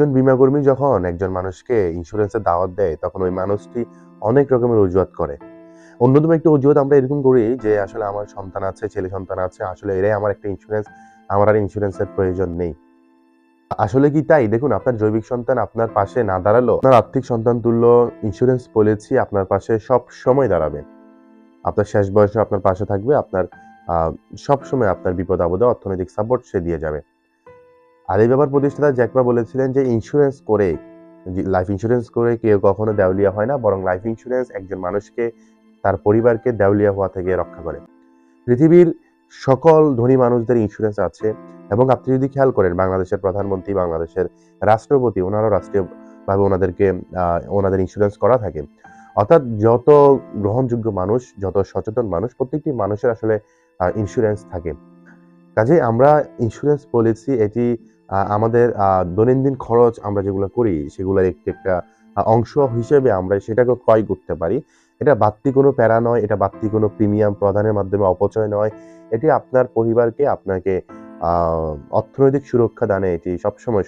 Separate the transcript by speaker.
Speaker 1: একজন বিমাকর্মী যখন একজন মানুষকে ইন্স্যুরেন্সের দাওয়াত দেয়, তখন ওই মানুষটি অনেক রকমের অজুহাত করে। অন্যতম একটা অজুহাত আমরা এরকম করি যে, আসলে আমার সন্তান আছে, ছেলে সন্তান আছে, আসলে এরাই আমার একটা ইন্স্যুরেন্স আমার আর ইন্স্যুরেন্সের প্রয়োজন নেই। আসলে কি তাই? দেখুন, আপনার জৈবিক সন্তান আপনার পাশে না দাঁড়াল, আপনার আর্থিক সন্তান তুল্য ইন্স্যুরেন্স পলিসি আপনার পাশে সব সময় দাঁড়াবে। আপনার শেষ বয়সে আপনার পাশে থাকবে, আপনার সব সময় আপনার বিপদ আপদে অর্থনৈতিক সাপোর্ট সে দিয়ে যাবে। ব্যাপার প্রতিষ্ঠাতা জ্যাকমা বলেছিলেন যে ইন্স্যুরেন্স করে লাইফ ইন্স্যুরেন্স করে কেউ কখনো দেউলিয়া হয় না, বরং লাইফ ইন্স্যুরেন্স একজন মানুষকে, তার পরিবারকে দেউলিয়া হওয়া থেকে রক্ষা করে। পৃথিবীর সকল ধনী মানুষদের ইন্স্যুরেন্স আছে এবং আপনি যদি খেয়াল করেন, বাংলাদেশের প্রধানমন্ত্রী, বাংলাদেশের রাষ্ট্রপতি, ওনারও রাষ্ট্রীয়ভাবে ওনাদেরকে ওনাদের ইন্স্যুরেন্স করা থাকে। অর্থাৎ যত গ্রহণযোগ্য মানুষ, যত সচেতন মানুষ, প্রত্যেকটি মানুষের আসলে ইন্স্যুরেন্স থাকে। কাজে আমরা ইন্স্যুরেন্স পলিসি এটি আমাদের দৈনন্দিন খরচ আমরা যেগুলো করি, সেগুলোর একটি একটা অংশ হিসেবে আমরা সেটাকে ক্রয় করতে পারি। এটা বাড়তি কোনো প্যারা নয়, এটা বাড়তি কোনো প্রিমিয়াম প্রদানের মাধ্যমে অপচয় নয়। এটি আপনার পরিবারকে আপনাকে অর্থনৈতিক সুরক্ষা দানে এটি সবসময়